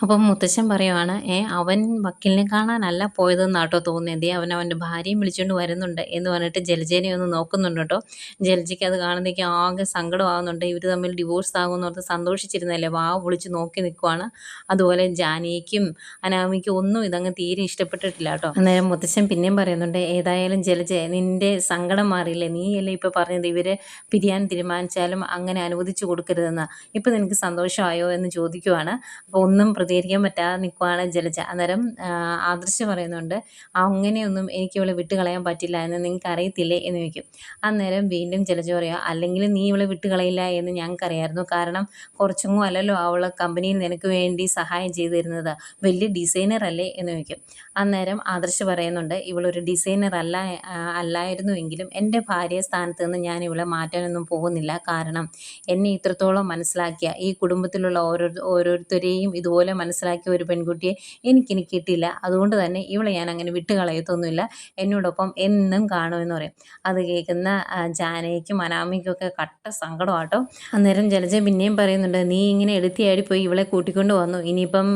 അപ്പം മുത്തച്ഛൻ പറയുവാണ് ഏ അവൻ വക്കീലിനെ കാണാനല്ല പോയതെന്ന് കേട്ടോ തോന്നിയത് അവൻ അവന്റെ ഭാര്യയും വിളിച്ചുകൊണ്ട് വരുന്നുണ്ട് എന്ന് പറഞ്ഞിട്ട് ജലജേനെ ഒന്ന് നോക്കുന്നുണ്ട് കേട്ടോ. ജലജയ്ക്ക് അത് കാണുന്നേക്ക് ആകെ സങ്കടമാകുന്നുണ്ട് ഇവർ തമ്മിൽ ഡിവോഴ്സ് ആകുമെന്ന് ഓർത്ത് സന്തോഷിച്ചിരുന്നല്ലേ വാ വിളിച്ച് നോക്കി നിൽക്കുവാണ് അതുപോലെ ജാനിക്കും അനാമിക്കും ഒന്നും ഇതങ്ങ് തീരെ ഇഷ്ടപ്പെട്ടിട്ടില്ല കേട്ടോ. അന്നേരം മുത്തച്ഛൻ പിന്നെയും പറയുന്നുണ്ട് ഏതായാലും ജലജ നിന്റെ സങ്കടം മാറിയില്ലേ? നീയല്ലേ ഇപ്പോൾ പറഞ്ഞത് ഇവർ പിരിയാൻ തീരുമാനിച്ചാലും അങ്ങനെ അനുവദിച്ചു കൊടുക്കരുതെന്ന്. ഇപ്പം നിനക്ക് സന്തോഷമായോ? എന്ന് ചോദിക്കുവാണ്. അപ്പോൾ ഒന്നും പ്രതികരിക്കാൻ പറ്റാതെ നിൽക്കുവാണ് ജലജ. അന്നേരം ആദർശ് പറയുന്നുണ്ട് അങ്ങനെയൊന്നും എനിക്ക് ഇവളെ വിട്ട് കളയാൻ പറ്റില്ല എന്ന് നിങ്ങൾക്ക് അറിയത്തില്ലേ എന്ന് ചോദിക്കും. അന്നേരം വീണ്ടും ജലജ പറയുക അല്ലെങ്കിൽ നീ ഇവളെ വിട്ട് കളയില്ല എന്ന് ഞങ്ങൾക്കറിയായിരുന്നു. കാരണം കുറച്ചൊന്നും അല്ലല്ലോ അവൾ കമ്പനിയിൽ നിനക്ക് വേണ്ടി സഹായം ചെയ്തു തരുന്നത് വലിയ ഡിസൈനർ അല്ലേ? എന്ന് ചോദിക്കും. അന്നേരം ആദർശ് പറയുന്നുണ്ട് ഇവളൊരു ഡിസൈനർ അല്ല അല്ലായിരുന്നു എങ്കിലും എന്റെ ഭാര്യ സ്ഥാനത്ത് നിന്ന് ഞാൻ ഇവളെ മാറ്റാനൊന്നും പോകുന്നില്ല. കാരണം എന്നെ ഇത്രത്തോളം മനസ്സിലാക്കിയ ഈ കുടുംബത്തിലുള്ള ഓരോ ഓരോരുത്തരെയും ഇതുപോലെ മനസ്സിലാക്കിയ ഒരു പെൺകുട്ടിയെ എനിക്കിനി കിട്ടില്ല. അതുകൊണ്ട് തന്നെ ഇവളെ ഞാൻ അങ്ങനെ വിട്ട് കളയത്തൊന്നുമില്ല എന്നോടൊപ്പം എന്നും കാണുമെന്ന് പറയും. അത് കേൾക്കുന്ന ജാനയ്ക്കും അനാമിക്കും ഒക്കെ കട്ട സങ്കടമാട്ടോ. അന്നേരം ജലജ പിന്നെയും പറയുന്നുണ്ട് നീ ഇങ്ങനെ എടുത്തിയാടി പോയി ഇവളെ കൂട്ടിക്കൊണ്ട് വന്നു. ഇനിയിപ്പം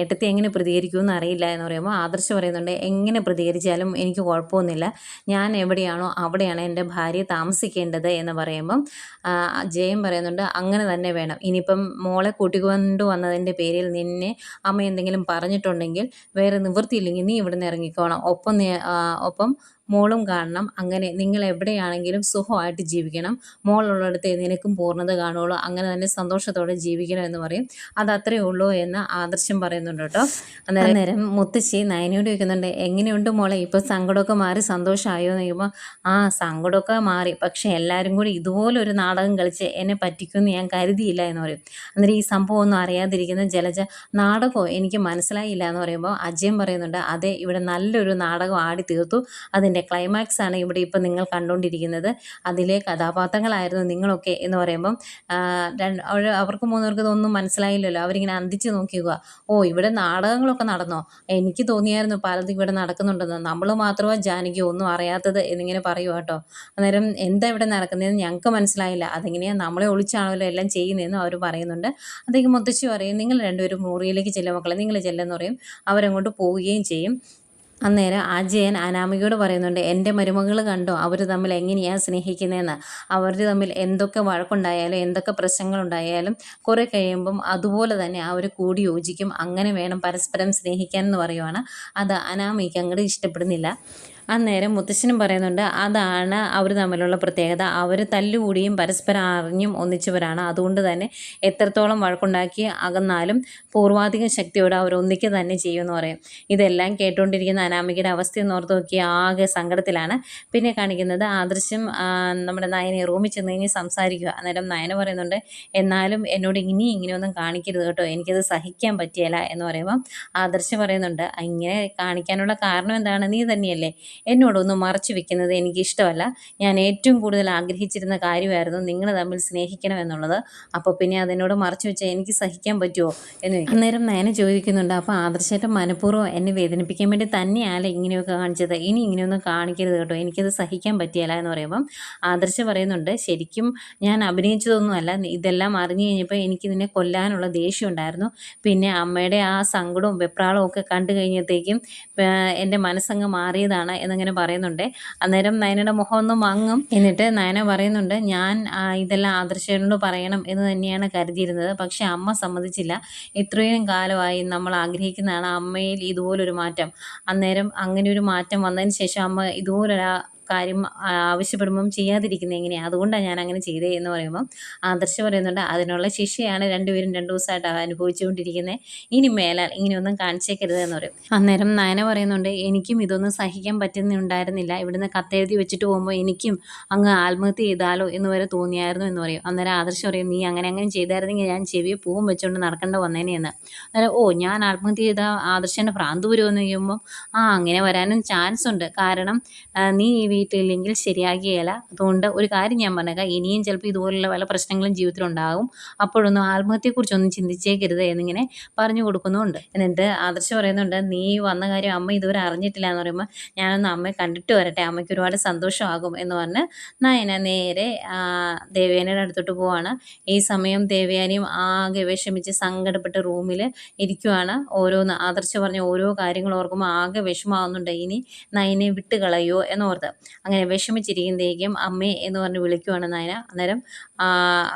ഏട്ടത്തി എങ്ങനെ പ്രതികരിക്കുമെന്ന് അറിയില്ല എന്ന് പറയുമ്പോൾ ആദർശ പറയുന്നുണ്ട് എങ്ങനെ പ്രതികരിച്ചാലും എനിക്ക് കുഴപ്പമൊന്നുമില്ല. ഞാൻ എവിടെയാണോ അവിടെയാണ് എന്റെ ഭാര്യ താമസിക്കേണ്ടത് എന്ന് പറയുമ്പം ജയം പറയുന്നുണ്ട് അങ്ങനെ തന്നെ വേണം. ഇനിയിപ്പം മോളെ കൂട്ടിക്കൊണ്ട് വന്നതിന്റെ പേരിൽ നിന്നെ അമ്മ എന്തെങ്കിലും പറഞ്ഞിട്ടുണ്ടെങ്കിൽ വേറെ നിവൃത്തിയില്ലെങ്കിൽ നീ ഇവിടുന്ന് ഇറങ്ങിക്കോണം. ഒപ്പം ഒപ്പം മോളും കാണണം. അങ്ങനെ നിങ്ങൾ എവിടെയാണെങ്കിലും സുഖമായിട്ട് ജീവിക്കണം. മോളുള്ളിടത്ത് നിനക്കും പൂർണത കാണുള്ളൂ അങ്ങനെ തന്നെ സന്തോഷത്തോടെ ജീവിക്കണം എന്ന് പറയും. അത് അത്രേ ഉള്ളൂ എന്ന് ആദർശം പറയുന്നുണ്ട് കേട്ടോ. അന്നേരം മുത്തശ്ശി നയനോട് ചോദിക്കുന്നുണ്ട് എങ്ങനെയുണ്ട് മോളെ? ഇപ്പോൾ സങ്കടമൊക്കെ മാറി സന്തോഷമായോ? എന്ന് ചോദിക്കുമ്പോൾ ആ സങ്കടമൊക്കെ മാറി. പക്ഷേ എല്ലാവരും കൂടി ഇതുപോലെ ഒരു നാടകം കളിച്ച് എന്നെ പറ്റിക്കുമെന്ന് ഞാൻ കരുതിയില്ല എന്ന് പറയും. അന്നേരം ഈ സംഭവം ഒന്നും അറിയാതിരിക്കുന്ന ജലജ നാടകമോ? എനിക്ക് മനസ്സിലായില്ല എന്ന് പറയുമ്പോൾ അജയൻ പറയുന്നുണ്ട് അതെ ഇവിടെ നല്ലൊരു നാടകം ആടി തീർത്തു അതിന്റെ ക്ലൈമാക്സ് ആണ് ഇവിടെ ഇപ്പം നിങ്ങൾ കണ്ടുകൊണ്ടിരിക്കുന്നത്. അതിലെ കഥാപാത്രങ്ങളായിരുന്നു നിങ്ങളൊക്കെ എന്ന് പറയുമ്പം അവർക്ക് മൂന്നുപേർക്ക് ഇതൊന്നും മനസ്സിലായില്ലല്ലോ. അവരിങ്ങനെ അന്തിച്ച് നോക്കിയുക ഓ ഇവിടെ നാടകങ്ങളൊക്കെ നടന്നോ? എനിക്ക് തോന്നിയായിരുന്നു പലതും ഇവിടെ നടക്കുന്നുണ്ടെന്ന്. നമ്മൾ മാത്രമാണ് ജാനകി ഒന്നും അറിയാത്തത് എന്നിങ്ങനെ പറയുക കേട്ടോ. അന്നേരം എന്താ ഇവിടെ നടക്കുന്നതെന്ന് ഞങ്ങൾക്ക് മനസ്സിലായില്ല. അതെങ്ങനെയാണ് നമ്മളെ ഒളിച്ചാണല്ലോ എല്ലാം ചെയ്യുന്നതെന്ന് അവർ പറയുന്നുണ്ട്. അതേക്ക് മുത്തശ്ശി പറയും നിങ്ങൾ രണ്ടുപേരും മുറിയിലേക്ക് ചെല്ലുക മക്കളെ. നിങ്ങൾ ചെല്ലെന്ന് പറയും. അവരങ്ങോട്ട് പോവുകയും ചെയ്യും. അന്നേരം അജയൻ അനാമികയോട് പറയുന്നുണ്ട് എന്റെ മരുമകൾ കണ്ടോ? അവർ തമ്മിൽ എങ്ങനെയാണ് സ്നേഹിക്കുന്നതെന്ന് അവർ തമ്മിൽ എന്തൊക്കെ വഴക്കുണ്ടായാലും എന്തൊക്കെ പ്രശ്നങ്ങളുണ്ടായാലും കുറേ കഴിയുമ്പം അതുപോലെ തന്നെ അവർ കൂടി യോജിക്കും. അങ്ങനെ വേണം പരസ്പരം സ്നേഹിക്കാൻ എന്ന് പറയുവാണ്. അത് അനാമിക്ക് അങ്ങോട്ട് ഇഷ്ടപ്പെടുന്നില്ല. അന്നേരം മുത്തശ്ശനും പറയുന്നുണ്ട് അതാണ് അവർ തമ്മിലുള്ള പ്രത്യേകത. അവർ തല്ലുകൂടിയും പരസ്പരം അറിഞ്ഞും ഒന്നിച്ചവരാണ്. അതുകൊണ്ട് തന്നെ എത്രത്തോളം വഴക്കുണ്ടാക്കി അകന്നാലും പൂർവാധിക ശക്തിയോടെ അവർ ഒന്നിക്കുക തന്നെ ചെയ്യുമെന്ന് പറയും. ഇതെല്ലാം കേട്ടുകൊണ്ടിരിക്കുന്ന അനാമികയുടെ അവസ്ഥ എന്ന് ഓർത്ത് നോക്കി ആകെ സങ്കടത്തിലാണ്. പിന്നെ കാണിക്കുന്നത് ആദർശം ആ, നമ്മുടെ നയനെ റൂമിൽ ചെന്ന് കഴിഞ്ഞ് സംസാരിക്കുക. അന്നേരം നയന പറയുന്നുണ്ട് എന്നാലും എന്നോട് ഇനി ഇങ്ങനെയൊന്നും കാണിക്കരുത് കേട്ടോ. എനിക്കത് സഹിക്കാൻ പറ്റിയല്ല എന്ന് പറയുമ്പം ആദർശം പറയുന്നുണ്ട് ഇങ്ങനെ കാണിക്കാനുള്ള കാരണം എന്താണ്? നീ തന്നെയല്ലേ. എന്നോടൊന്ന് മറച്ചു വെക്കുന്നത് എനിക്ക് ഇഷ്ടമല്ല ഞാൻ ഏറ്റവും കൂടുതൽ ആഗ്രഹിച്ചിരുന്ന കാര്യമായിരുന്നു നിങ്ങൾ തമ്മിൽ സ്നേഹിക്കണം എന്നുള്ളത്. അപ്പോൾ പിന്നെ അതിനോട് മറച്ചു വെച്ചാൽ എനിക്ക് സഹിക്കാൻ പറ്റുമോ എന്ന്. അന്നേരം നയന ചോദിക്കുന്നുണ്ട് അപ്പോൾ ആദർശേട്ടൻ മനഃപൂർവം എന്നെ വേദനിപ്പിക്കാൻ വേണ്ടി തന്നെയാണ് ഇങ്ങനെയൊക്കെ കാണിച്ചത്? ഇനി ഇങ്ങനെയൊന്നും കാണിക്കരുത് കേട്ടോ. എനിക്കത് സഹിക്കാൻ പറ്റിയല്ല എന്ന് പറയുമ്പം ആദർശ പറയുന്നുണ്ട് ശരിക്കും ഞാൻ അഭിനയിച്ചതൊന്നുമല്ല. ഇതെല്ലാം അറിഞ്ഞു കഴിഞ്ഞപ്പോൾ എനിക്ക് നിന്നെ കൊല്ലാനുള്ള ദേഷ്യം ഉണ്ടായിരുന്നു. പിന്നെ അമ്മയുടെ ആ സങ്കടവും വെപ്രാളവും ഒക്കെ കണ്ടു കഴിഞ്ഞത്തേക്കും എന്റെ മനസ്സങ്ങ് മാറിയതാണ് എന്നിങ്ങനെ പറയുന്നുണ്ട്. അന്നേരം നയനയുടെ മുഖം ഒന്ന് മങ്ങും. എന്നിട്ട് നയന പറയുന്നുണ്ട് ഞാൻ ഇതെല്ലാം ആദർശനോട് പറയണം എന്ന് തന്നെയാണ് കരുതിയിരുന്നത്. പക്ഷെ അമ്മ സമ്മതിച്ചില്ല. ഇത്രയും കാലമായി നമ്മൾ ആഗ്രഹിക്കുന്നതാണ് അമ്മയിൽ ഇതുപോലൊരു മാറ്റം. അന്നേരം അങ്ങനെ ഒരു മാറ്റം വന്നതിന് ശേഷം അമ്മ ഇതുപോലൊരു കാര്യം ആവശ്യപ്പെടുമ്പം ചെയ്യാതിരിക്കുന്നത് എങ്ങനെയാണ് അതുകൊണ്ടാണ് ഞാൻ അങ്ങനെ ചെയ്തേ എന്ന് പറയുമ്പം ആദർശ് പറയുന്നുണ്ട് അതിനുള്ള ശിക്ഷയാണ് രണ്ടുപേരും രണ്ടു ദിവസമായിട്ട് അനുഭവിച്ചുകൊണ്ടിരിക്കുന്നത്. ഇനി മേലാൽ ഇങ്ങനെയൊന്നും കാണിച്ചേക്കരുത് എന്ന് പറയും. അന്നേരം നയന പറയുന്നുണ്ട് എനിക്കും ഇതൊന്നും സഹിക്കാൻ പറ്റുന്നുണ്ടായിരുന്നില്ല. ഇവിടുന്ന് കത്തെഴുതി വെച്ചിട്ട് പോകുമ്പോൾ എനിക്കും അങ്ങ് ആത്മഹത്യ ചെയ്താലോ എന്ന് വരെ തോന്നിയായിരുന്നു എന്ന് പറയും. അന്നേരം ആദർശ് പറയും നീ അങ്ങനെ അങ്ങനെ ചെയ്തായിരുന്നെങ്കിൽ ഞാൻ ചെവിയെ പൂവും വെച്ചുകൊണ്ട് നടക്കേണ്ട വന്നേനെയെന്ന് അന്നേരം ഓ ഞാൻ ആത്മഹത്യ ചെയ്ത ആദർശന്റെ ഭ്രാന്ത് വരുമെന്ന് ചെയ്യുമ്പോൾ ആ അങ്ങനെ വരാനും ചാൻസ് ഉണ്ട് കാരണം നീ ഈ വീട്ടിലില്ലെങ്കിൽ ശരിയാകുകയില്ല. അതുകൊണ്ട് ഒരു കാര്യം ഞാൻ പറഞ്ഞേക്കാം. ഇനിയും ചിലപ്പോൾ ഇതുപോലുള്ള പല പ്രശ്നങ്ങളും ജീവിതത്തിലുണ്ടാകും. അപ്പോഴൊന്നും ആത്മഹത്യയെക്കുറിച്ചൊന്നും ചിന്തിച്ചേക്കരുത് എന്നിങ്ങനെ പറഞ്ഞു കൊടുക്കുന്നുമുണ്ട്. എന്നിട്ട് ആദർശ പറയുന്നുണ്ട് നീ വന്ന കാര്യം അമ്മ ഇതുവരെ അറിഞ്ഞിട്ടില്ല എന്ന് പറയുമ്പോൾ ഞാനൊന്ന് അമ്മയെ കണ്ടിട്ട് വരട്ടെ. അമ്മയ്ക്ക് ഒരുപാട് സന്തോഷമാകും എന്ന് പറഞ്ഞ് നയന നേരെ ദേവയാനയുടെ അടുത്തോട്ട് പോവാണ്. ഈ സമയം ദേവയാനിയും ആകെ വിഷമിച്ച് സങ്കടപ്പെട്ട് റൂമിൽ ഇരിക്കുവാണ്. ഓരോന്ന് ആദർശ പറഞ്ഞ ഓരോ കാര്യങ്ങൾ ഓർക്കുമ്പോൾ ആകെ വിഷമാവുന്നുണ്ട് ഇനി നയനെ വിട്ട് കളയോ എന്നോർത്ത് അങ്ങനെ വിഷമിച്ചിരിക്കുന്നതേക്കും അമ്മേ എന്ന് പറഞ്ഞ് വിളിക്കുവാണ് നയന. അന്നേരം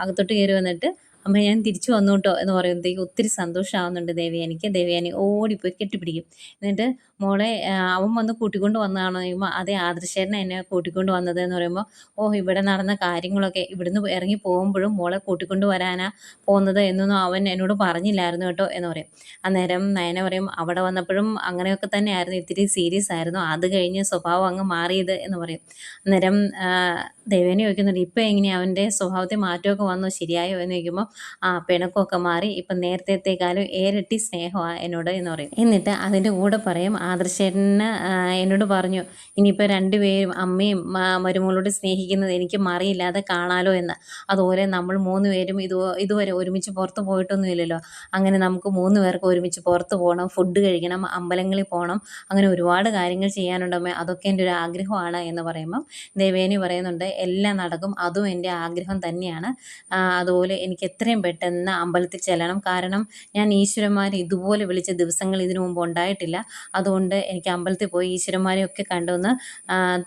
അകത്തോട്ട് കയറി വന്നിട്ട് അമ്മ ഞാൻ തിരിച്ചു വന്നു കേട്ടോ എന്ന് പറയുമ്പോഴത്തേക്ക് ഒത്തിരി സന്തോഷമാവുന്നുണ്ട് ദേവയാനിക്ക്. ദേവയാനി ഓടിപ്പോയി കെട്ടിപ്പിടിക്കും. എന്നിട്ട് മോളെ അവൻ വന്ന് കൂട്ടിക്കൊണ്ട് വന്നതാണോ? ചോദിക്കുമ്പോൾ അതേ ആദർശേരനെ എന്നെ കൂട്ടിക്കൊണ്ട് വന്നത് എന്ന് പറയുമ്പോൾ ഓ ഇവിടെ നടന്ന കാര്യങ്ങളൊക്കെ ഇവിടുന്ന് ഇറങ്ങി പോകുമ്പോഴും മോളെ കൂട്ടിക്കൊണ്ട് വരാനാ പോകുന്നത് എന്നൊന്നും അവൻ എന്നോട് പറഞ്ഞില്ലായിരുന്നു കേട്ടോ എന്ന് പറയും. അന്നേരം നയന പറയും അവിടെ വന്നപ്പോഴും അങ്ങനെയൊക്കെ തന്നെയായിരുന്നു ഇത്തിരി സീരിയസ് ആയിരുന്നു. അത് കഴിഞ്ഞ് സ്വഭാവം അങ്ങ് മാറിയത് എന്ന് പറയും. അന്നേരം ദേവേനെ ചോദിക്കുന്നുണ്ട് ഇപ്പം എങ്ങനെയാണ് അവന്റെ സ്വഭാവത്തിൽ മാറ്റമൊക്കെ വന്നു? ശരിയായോ? എന്ന് ചോദിക്കുമ്പോൾ ആ പിണക്കമൊക്കെ മാറി ഇപ്പം നേരത്തേക്കാളും ഏരട്ടി സ്നേഹമാണ് എന്നോട് എന്ന് പറയും. എന്നിട്ട് അതിന്റെ കൂടെ പറയും ആദർശേട്ടന് എന്നോട് പറഞ്ഞു ഇനിയിപ്പോൾ രണ്ടുപേരും അമ്മയും മരുമകളോട് സ്നേഹിക്കുന്നത് എനിക്ക് മറിയില്ലാതെ കാണാലോ എന്ന്. അതുപോലെ നമ്മൾ മൂന്ന് പേരും ഇത് ഇതുവരെ ഒരുമിച്ച് പുറത്ത് പോയിട്ടൊന്നുമില്ലല്ലോ. അങ്ങനെ നമുക്ക് മൂന്ന് പേർക്ക് ഒരുമിച്ച് പുറത്ത് പോകണം ഫുഡ് കഴിക്കണം അമ്പലങ്ങളിൽ പോകണം അങ്ങനെ ഒരുപാട് കാര്യങ്ങൾ ചെയ്യാനുണ്ടമ്മേ അതൊക്കെ എന്റെ ഒരു ആഗ്രഹമാണ് എന്ന് പറയുമ്പം ദേവേനി പറയുന്നുണ്ട് എല്ലാം നടക്കും അതും എന്റെ ആഗ്രഹം തന്നെയാണ്. അതുപോലെ എനിക്ക് എത്രയും പെട്ടെന്ന് അമ്പലത്തിൽ ചെല്ലണം. കാരണം ഞാൻ ഈശ്വരന്മാരെ ഇതുപോലെ വിളിച്ച ദിവസങ്ങൾ ഇതിനു മുമ്പ് ഉണ്ടായിട്ടില്ല. അതുകൊണ്ട് എനിക്ക് അമ്പലത്തിൽ പോയി ഈശ്വരന്മാരെയൊക്കെ കണ്ടുവന്ന്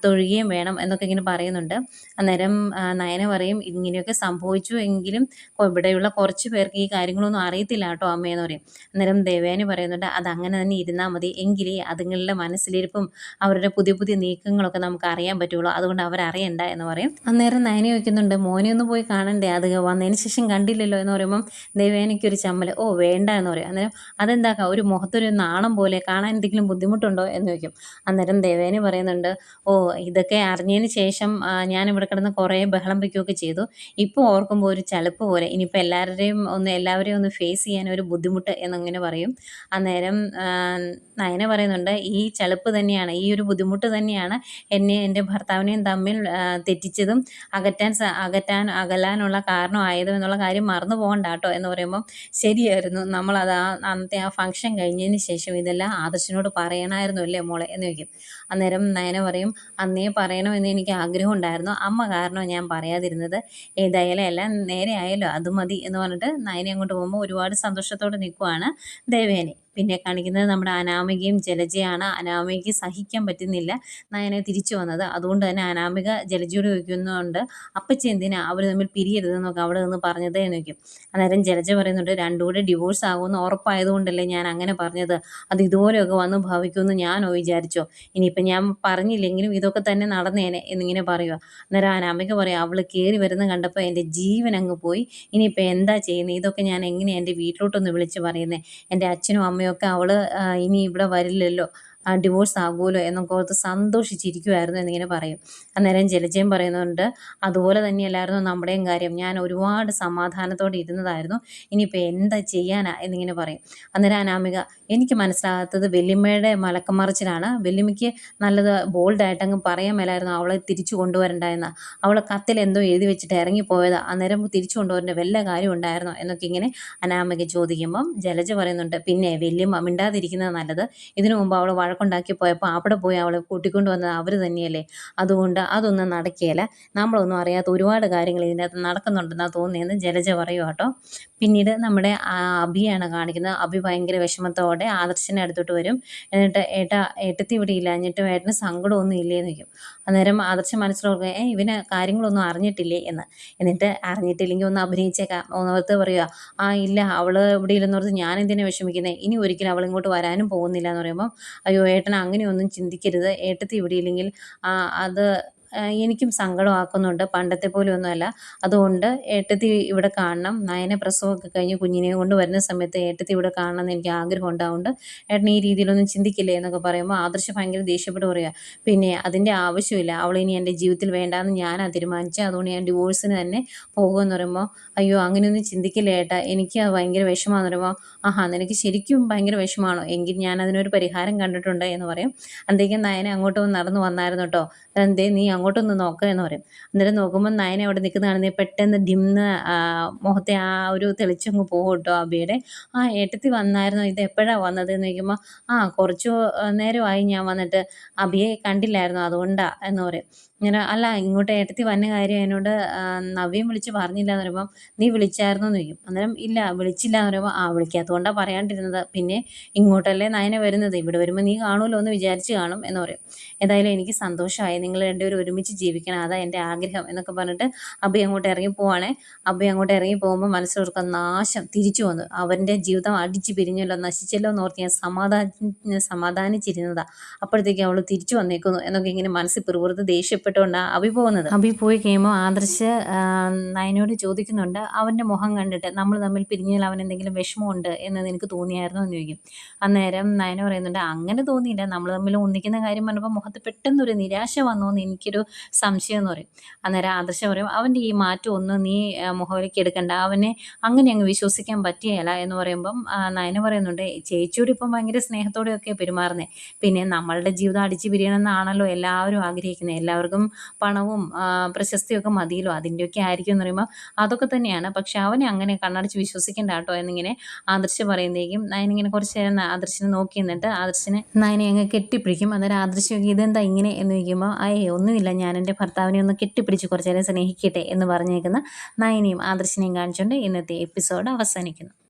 തൊഴുകയും വേണം എന്നൊക്കെ ഇങ്ങനെ പറയുന്നുണ്ട്. അന്നേരം നയന പറയും ഇങ്ങനെയൊക്കെ സംഭവിച്ചു എങ്കിലും ഇവിടെയുള്ള കുറച്ച് പേർക്ക് ഈ കാര്യങ്ങളൊന്നും അറിയത്തില്ല കേട്ടോ അമ്മയെന്ന് പറയും. അന്നേരം ദേവേനി പറയുന്നുണ്ട് അത് അങ്ങനെ തന്നെ ഇരുന്നാൽ മതി. എങ്കിലേ അതുങ്ങളുടെ മനസ്സിലിരിപ്പും അവരുടെ പുതിയ പുതിയ നീക്കങ്ങളൊക്കെ നമുക്ക് അറിയാൻ പറ്റുള്ളൂ. അതുകൊണ്ട് അവരറിയണ്ട എന്ന് പറയും. അന്നേരം നയന ചോദിക്കുന്നുണ്ട് മോനെ ഒന്ന് പോയി കാണണ്ടേ? അത് വന്നതിന് ശേഷം കണ്ടില്ലല്ലോ? എന്ന് പറയുമ്പം ദേവേനിക്ക് ഒരു ചമ്മൽ ഓ വേണ്ട എന്ന് പറയും. അന്നേരം അതെന്താക്കാം ഒരു മുഖത്തൊരു നാണം പോലെ കാണാൻ എന്തെങ്കിലും ബുദ്ധിമുട്ടുണ്ടോ എന്ന് ചോദിക്കും. അന്നേരം ദേവേനി പറയുന്നുണ്ട് ഓ ഇതൊക്കെ അറിഞ്ഞതിന് ശേഷം ഞാൻ ഇവിടെ കിടന്ന് കുറേ ബഹളം വയ്ക്കുകയൊക്കെ ചെയ്തു. ഇപ്പോൾ ഓർക്കുമ്പോൾ ഒരു ചളുപ്പ് പോലെ. ഇനിയിപ്പോൾ എല്ലാവരുടെയും ഒന്ന് എല്ലാവരെയും ഒന്ന് ഫേസ് ചെയ്യാൻ ഒരു ബുദ്ധിമുട്ട് എന്നങ്ങനെ പറയും. അന്നേരം നയന പറയുന്നുണ്ട് ഈ ചളുപ്പ് തന്നെയാണ് ഈ ഒരു ബുദ്ധിമുട്ട് തന്നെയാണ് എന്നെ എന്റെ ഭർത്താവിനെയും തമ്മിൽ തെറ്റിച്ചതും അകറ്റാൻ അകറ്റാൻ അകലാനുള്ള കാരണമായതും എന്നുള്ള കാര്യം മറന്നു പോകണ്ട കേട്ടോ എന്ന് പറയുമ്പോൾ ശരിയായിരുന്നു. നമ്മളത് ആ അന്നത്തെ ആ ഫംഗ്ഷൻ കഴിഞ്ഞതിന് ശേഷം ഇതെല്ലാം ആദർശനോട് ആദർശിനോട് പറയണമായിരുന്നു അല്ലേ മോളെ എന്ന് ചോദിക്കും. അന്നേരം നയന പറയും അന്നേ പറയണമെന്ന് എനിക്ക് ആഗ്രഹം ഉണ്ടായിരുന്നു. അമ്മ കാരണം ഞാൻ പറയാതിരുന്നത്. ഏതായാലും എല്ലാം നേരെ ആയല്ലോ അത് മതി എന്ന് പറഞ്ഞിട്ട് നയന അങ്ങോട്ട് പോകുമ്പോൾ ഒരുപാട് സന്തോഷത്തോടെ നിൽക്കുവാണ് ദേവേനെ. പിന്നെ കാണിക്കുന്നത് നമ്മുടെ അനാമികയും ജലജയാണ്. അനാമികയ്ക്ക് സഹിക്കാൻ പറ്റുന്നില്ല. നയനെ തിരിച്ചു വന്നത്. അതുകൊണ്ട് തന്നെ അനാമിക ജലജയോട് ചോദിക്കുന്നുണ്ട് അപ്പച്ചി എന്തിനാ? അവർ തമ്മിൽ പിരിയരുതെന്നൊക്കെ അവിടെ നിന്ന് പറഞ്ഞത് എന്ന് വയ്ക്കും അന്നേരം ജലജ പറയുന്നുണ്ട് രണ്ടു കൂടെ ഡിവോഴ്സ് ആകുമെന്ന് ഉറപ്പായതുകൊണ്ടല്ലേ ഞാൻ അങ്ങനെ പറഞ്ഞത്? അത് ഇതുപോലെയൊക്കെ വന്ന് ഭവിക്കുമെന്ന് ഞാനോ വിചാരിച്ചോ? ഇനിയിപ്പം ഞാൻ പറഞ്ഞില്ലെങ്കിലും ഇതൊക്കെ തന്നെ നടന്നേനെ എന്നിങ്ങനെ പറയുക അന്നേരം അനാമിക പറയും അവൾ കയറി വരുന്ന കണ്ടപ്പോൾ എന്റെ ജീവൻ അങ്ങ് പോയി. ഇനിയിപ്പോൾ എന്താ ചെയ്യുന്നത് ഇതൊക്കെ ഞാൻ എങ്ങനെയാണ് എന്റെ വീട്ടിലോട്ടൊന്ന് വിളിച്ച് പറയുന്നത് എന്റെ അച്ഛനും അമ്മയൊക്കെ അവൾ ഇനി ഇവിടെ വരില്ലല്ലോ. ഡിവോഴ്സ് ആകുമല്ലോ എന്നൊക്കെ ഓർത്ത് സന്തോഷിച്ചിരിക്കുമായിരുന്നു എന്നിങ്ങനെ പറയും. അന്നേരം ജലജയം പറയുന്നുണ്ട് അതുപോലെ തന്നെയല്ലായിരുന്നു നമ്മുടെയും കാര്യം. ഞാൻ ഒരുപാട് സമാധാനത്തോടെ ഇരുന്നതായിരുന്നു. ഇനിയിപ്പോൾ എന്താ ചെയ്യാനാ? എന്നിങ്ങനെ പറയും. അന്നേരം അനാമിക എനിക്ക് മനസ്സിലാകാത്തത് വെല്ലിമ്മയുടെ മലക്കമറിച്ചിലാണ്. വെല്ലിമ്മയ്ക്ക് നല്ലത് ബോൾഡായിട്ട് അങ്ങ് പറയാൻ മേലായിരുന്നു അവളെ തിരിച്ചു കൊണ്ടുവരണ്ടായെന്ന്. അവളെ കത്തിൽ എന്തോ എഴുതി വെച്ചിട്ട് ഇറങ്ങിപ്പോയതാ അന്നേരം തിരിച്ചു കൊണ്ടുവരേണ്ട വല്ല കാര്യം ഉണ്ടായിരുന്നോ? എന്നൊക്കെ ഇങ്ങനെ അനാമിക ചോദിക്കുമ്പം ജലജ പറയുന്നുണ്ട് പിന്നെ വെല്ലിമ്മ മിണ്ടാതിരിക്കുന്നത് നല്ലത്. ഇതിനു മുമ്പ് അവൾ വഴക്കുണ്ടാക്കി പോയപ്പോൾ അവിടെ പോയി അവളെ കൂട്ടിക്കൊണ്ട് വന്നത് അവർ തന്നെയല്ലേ? അതുകൊണ്ട് അതൊന്നും നടക്കുകയില്ല നമ്മളൊന്നും അറിയാത്ത ഒരുപാട് കാര്യങ്ങൾ ഇതിനകത്ത് നടക്കുന്നുണ്ടെന്നാണ് തോന്നിയെന്ന് ജലജ പറയുക കേട്ടോ. പിന്നീട് നമ്മുടെ അഭിയാണ് കാണിക്കുന്നത്. അഭി ഭയങ്കര വിഷമത്തോടെ ആദർശനെ അടുത്തോട്ട് വരും. എന്നിട്ട് ഏട്ടാ ഏട്ടത്തി ഇവിടെ ഇല്ല. എന്നിട്ട് ഏട്ടന് സങ്കടമൊന്നും ഇല്ലേന്ന് വയ്ക്കും അന്നേരം ആദർശം മനസ്സിലോർക്കുക ഏ ഇവന് കാര്യങ്ങളൊന്നും അറിഞ്ഞിട്ടില്ലേ? എന്ന്. എന്നിട്ട് അറിഞ്ഞിട്ടില്ലെങ്കിൽ ഒന്ന് അഭിനയിച്ചേക്കാം. ഒന്നവർത്ത് പറയുക ആ ഇല്ല. അവൾ ഇവിടെ ഇല്ലെന്നോർത്ത് ഞാൻ എന്തിനാണ് വിഷമിക്കുന്നത് ഇനി ഒരിക്കലും അവൾ ഇങ്ങോട്ട് വരാനും പോകുന്നില്ല എന്ന് പറയുമ്പോൾ അയ്യോ ഏട്ടൻ അങ്ങനെയൊന്നും ചിന്തിക്കരുത്. ഏട്ടത്തി ഇവിടെ ഇല്ലെങ്കിൽ ആ, അത് എനിക്കും സങ്കടമാക്കുന്നുണ്ട്. പണ്ടത്തെ പോലെ ഒന്നുമല്ല അതുകൊണ്ട് ഏട്ടത്തി ഇവിടെ കാണണം. നയനെ പ്രസവമൊക്കെ കഴിഞ്ഞ് കുഞ്ഞിനെ കൊണ്ട് വരുന്ന സമയത്ത് ഏട്ടത്തി ഇവിടെ കാണണം എന്ന് എനിക്ക് ആഗ്രഹം ഉണ്ടാവുന്നുണ്ട്. ഏട്ടൻ ഈ രീതിയിലൊന്നും ചിന്തിക്കില്ലേ എന്നൊക്കെ പറയുമ്പോൾ ആദർശ് ഭയങ്കര ദേഷ്യപ്പെട്ട് പറയുക പിന്നെ അതിന്റെ ആവശ്യമില്ല. അവൾ ഇനി എന്റെ ജീവിതത്തിൽ വേണ്ടാന്ന് ഞാനാണ് തീരുമാനിച്ചത് അതുകൊണ്ട് ഞാൻ ഡിവോഴ്സിന് തന്നെ പോകുമെന്ന് പറയുമ്പോൾ അയ്യോ അങ്ങനെയൊന്നും ചിന്തിക്കില്ല ഏട്ടാ? എനിക്ക് അത് ഭയങ്കര വിഷമാന്ന് പറയുമ്പോൾ ആഹാ നിനക്ക് ശരിക്കും ഭയങ്കര വിഷമാണോ എങ്കിൽ ഞാൻ അതിനൊരു പരിഹാരം കണ്ടിട്ടുണ്ട് എന്ന് പറയും. അന്തേക്കും നയനെ അങ്ങോട്ട് നടന്നു വന്നായിരുന്നു കേട്ടോ. എന്തേ നീ അങ്ങോട്ടൊന്ന് നോക്കുക എന്ന് പറയും. അന്നേരം നോക്കുമ്പോൾ നയന അവിടെ നിൽക്കുന്ന കാണുന്നത് പെട്ടെന്ന് ഡിംന്ന് മുഖത്തെ ആ ഒരു തെളിച്ചങ്ങ് പോകും കേട്ടോ അബിയുടെ. ആ ഏട്ടത്തി വന്നായിരുന്നു? ഇത് എപ്പോഴാണ് വന്നത് എന്ന് ചോദിക്കുമ്പോൾ ആ കുറച്ച് നേരമായി ഞാൻ വന്നിട്ട് അബിയെ കണ്ടില്ലായിരുന്നു. അതുകൊണ്ടാ എന്ന് പറയും. ഇങ്ങനെ അല്ല ഇങ്ങോട്ട് ഏട്ടത്തി വന്ന കാര്യം എന്നോട് നവ്യം വിളിച്ച് പറഞ്ഞില്ല എന്ന് പറയുമ്പം നീ വിളിച്ചായിരുന്നു എന്ന് ചോദിക്കും. അന്നേരം ഇല്ല വിളിച്ചില്ല എന്ന് പറയുമ്പോൾ ആ വിളിക്കാത്തതുകൊണ്ടാണ് പറയാണ്ടിരുന്നത്. പിന്നെ ഇങ്ങോട്ടല്ലേ നയന വരുന്നത്? ഇവിടെ വരുമ്പോൾ നീ കാണുമല്ലോ എന്ന് വിചാരിച്ച് കാണും എന്ന് പറയും. ഏതായാലും എനിക്ക് സന്തോഷമായി. നിങ്ങൾ രണ്ടുപേരും ഒരുമിച്ച് ജീവിക്കണം. അതാ എന്റെ ആഗ്രഹം എന്നൊക്കെ പറഞ്ഞിട്ട് അബി അങ്ങോട്ട് ഇറങ്ങി പോവാണേ. അബി അങ്ങോട്ട് ഇറങ്ങി പോകുമ്പോൾ മനസ്സിലോർക്ക നാശം തിരിച്ചു വന്നു. അവന്റെ ജീവിതം അടിച്ചു പിരിഞ്ഞല്ലോ നശിച്ചല്ലോ എന്ന് ഓർത്ത് ഞാൻ സമാധാന സമാധാനിച്ചിരുന്നതാ. അപ്പോഴത്തേക്ക് അവൾ തിരിച്ചു വന്നേക്കുന്നു എന്നൊക്കെ ഇങ്ങനെ മനസ്സിൽ പിറുപുറത്ത് ദേഷ്യപ്പെട്ടുകൊണ്ടാണ് അബി പോകുന്നത്. അബി പോയി കഴിയുമ്പോൾ ആദർശ് നയനോട് ചോദിക്കുന്നുണ്ട് അവന്റെ മുഖം കണ്ടിട്ട് നമ്മൾ തമ്മിൽ പിരിഞ്ഞാൽ അവൻ എന്തെങ്കിലും വിഷമമുണ്ട് എന്ന് എനിക്ക് തോന്നിയായിരുന്നു? എന്ന് ചോദിക്കും. അന്നേരം നയന പറയുന്നുണ്ട് അങ്ങനെ തോന്നിയില്ല. നമ്മൾ തമ്മിൽ ഒന്നിക്കുന്ന കാര്യം പറഞ്ഞപ്പോൾ മുഖത്ത് പെട്ടെന്നൊരു നിരാശ വന്നു എന്ന് എനിക്കൊരു സംശയം എന്ന് പറയും. അന്നേരം ആദർശം പറയും അവന്റെ ഈ മാറ്റം ഒന്നും നീ മുഖവിലേക്ക് എടുക്കണ്ട. അവനെ അങ്ങനെ അങ്ങ് വിശ്വസിക്കാൻ പറ്റിയല്ല എന്ന് പറയുമ്പം നയന പറയുന്നുണ്ട് ചേച്ചിയോട് ഇപ്പം ഭയങ്കര സ്നേഹത്തോടെയൊക്കെ പെരുമാറുന്നത് പിന്നെ നമ്മളുടെ ജീവിതം അടിച്ചു പിരിയണമെന്നാണല്ലോ എല്ലാവരും ആഗ്രഹിക്കുന്നത്. എല്ലാവർക്കും പണവും പ്രശസ്തിയൊക്കെ മതിയല്ലോ. അതിന്റെയൊക്കെ ആയിരിക്കും എന്ന് പറയുമ്പോൾ അതൊക്കെ തന്നെയാണ്. പക്ഷെ അവനെ അങ്ങനെ കണ്ണടച്ച് വിശ്വസിക്കേണ്ട കേട്ടോ എന്നിങ്ങനെ ആദർശ് പറയുന്നതേക്കും നയനിങ്ങനെ കുറച്ച് നേരം ആദർശിനെ നോക്കി നിന്നിട്ട് ആദർശിനെ നയനെ അങ്ങ് കെട്ടിപ്പിടിക്കും. അന്നേരം ആദർശ് ഇതെന്താ ഇങ്ങനെ? എന്ന് ചോദിക്കുമ്പോൾ അയ്യേ ഒന്നുമില്ല. ഞാൻ എന്റെ ഭർത്താവിനെ ഒന്ന് കെട്ടിപ്പിടിച്ച് കുറച്ച് നേരം സ്നേഹിക്കട്ടെ എന്ന് പറഞ്ഞേക്കുന്ന നയനയും ആദർശിനെയും കാണിച്ചുകൊണ്ട് ഇന്നത്തെ എപ്പിസോഡ് അവസാനിക്കുന്നു.